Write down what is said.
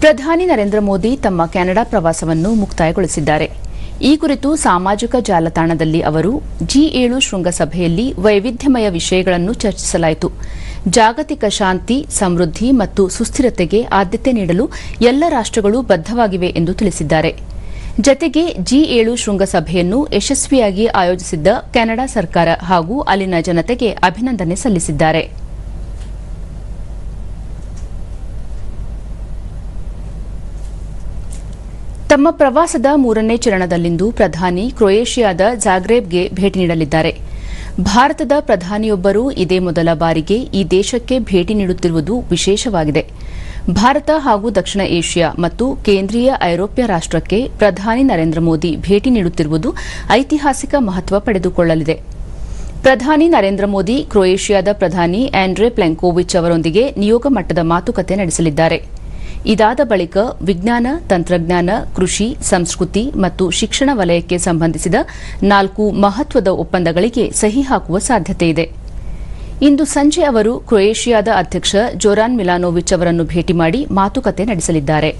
ಪ್ರಧಾನಿ ನರೇಂದ್ರ ಮೋದಿ ತಮ್ಮ ಕೆನಡಾ ಪ್ರವಾಸವನ್ನು ಮುಕ್ತಾಯಗೊಳಿಸಿದ್ದಾರೆ. ಈ ಕುರಿತು ಸಾಮಾಜಿಕ ಜಾಲತಾಣದಲ್ಲಿ ಅವರು, ಜಿ ಏಳು ಶೃಂಗಸಭೆಯಲ್ಲಿ ವೈವಿಧ್ಯಮಯ ವಿಷಯಗಳನ್ನು ಚರ್ಚಿಸಲಾಯಿತು. ಜಾಗತಿಕ ಶಾಂತಿ, ಸಮೃದ್ಧಿ ಮತ್ತು ಸುಸ್ಥಿರತೆಗೆ ಆದ್ಯತೆ ನೀಡಲು ಎಲ್ಲ ರಾಷ್ಟ್ರಗಳು ಬದ್ಧವಾಗಿವೆ ಎಂದು ತಿಳಿಸಿದ್ದಾರೆ. ಜತೆಗೆ, ಜಿ ಏಳು ಶೃಂಗಸಭೆಯನ್ನು ಯಶಸ್ವಿಯಾಗಿ ಆಯೋಜಿಸಿದ್ದ ಕೆನಡಾ ಸರ್ಕಾರ ಹಾಗೂ ಅಲ್ಲಿನ ಜನತೆಗೆ ಅಭಿನಂದನೆ ಸಲ್ಲಿಸಿದ್ದಾರೆ. ತಮ್ಮ ಪ್ರವಾಸದ ಮೂರನೇ ಚರಣದಲ್ಲಿಂದು ಪ್ರಧಾನಿ ಕ್ರೊಯೇಷಿಯಾದ ಜಾಗ್ರೇಬ್ಗೆ ಭೇಟಿ ನೀಡಲಿದ್ದಾರೆ. ಭಾರತದ ಪ್ರಧಾನಿಯೊಬ್ಬರು ಇದೇ ಮೊದಲ ಬಾರಿಗೆ ಈ ದೇಶಕ್ಕೆ ಭೇಟಿ ನೀಡುತ್ತಿರುವುದು ವಿಶೇಷವಾಗಿದೆ. ಭಾರತ ಹಾಗೂ ದಕ್ಷಿಣ ಏಷ್ಯಾ ಮತ್ತು ಕೇಂದ್ರೀಯ ಐರೋಪ್ಯ ರಾಷ್ಟಕ್ಕೆ ಪ್ರಧಾನಿ ನರೇಂದ್ರ ಮೋದಿ ಭೇಟಿ ನೀಡುತ್ತಿರುವುದು ಐತಿಹಾಸಿಕ ಮಹತ್ವ ಪಡೆದುಕೊಳ್ಳಲಿದೆ. ಪ್ರಧಾನಿ ನರೇಂದ್ರ ಮೋದಿ ಕ್ರೊಯೇಷಿಯಾದ ಪ್ರಧಾನಿ ಆಂಡ್ರೆ ಪ್ಲೆಂಕೋವಿಚ್ ಅವರೊಂದಿಗೆ ನಿಯೋಗ ಮಟ್ಟದ ಮಾತುಕತೆ ನಡೆಸಲಿದ್ದಾರೆ. ಇದಾದ ಬಳಿಕ ವಿಜ್ಞಾನ, ತಂತ್ರಜ್ಞಾನ, ಕೃಷಿ, ಸಂಸ್ಕೃತಿ ಮತ್ತು ಶಿಕ್ಷಣ ವಲಯಕ್ಕೆ ಸಂಬಂಧಿಸಿದ ನಾಲ್ಕು ಮಹತ್ವದ ಒಪ್ಪಂದಗಳಿಗೆ ಸಹಿ ಹಾಕುವ ಸಾಧ್ಯತೆ ಇದೆ. ಇಂದು ಸಂಜೆ ಅವರು ಕ್ರೊಯೇಷಿಯಾದ ಅಧ್ಯಕ್ಷ ಜೋರಾನ್ ಮಿಲಾನೋವಿಚ್ ಅವರನ್ನು ಭೇಟಿ ಮಾಡಿ ಮಾತುಕತೆ ನಡೆಸಲಿದ್ದಾರೆ.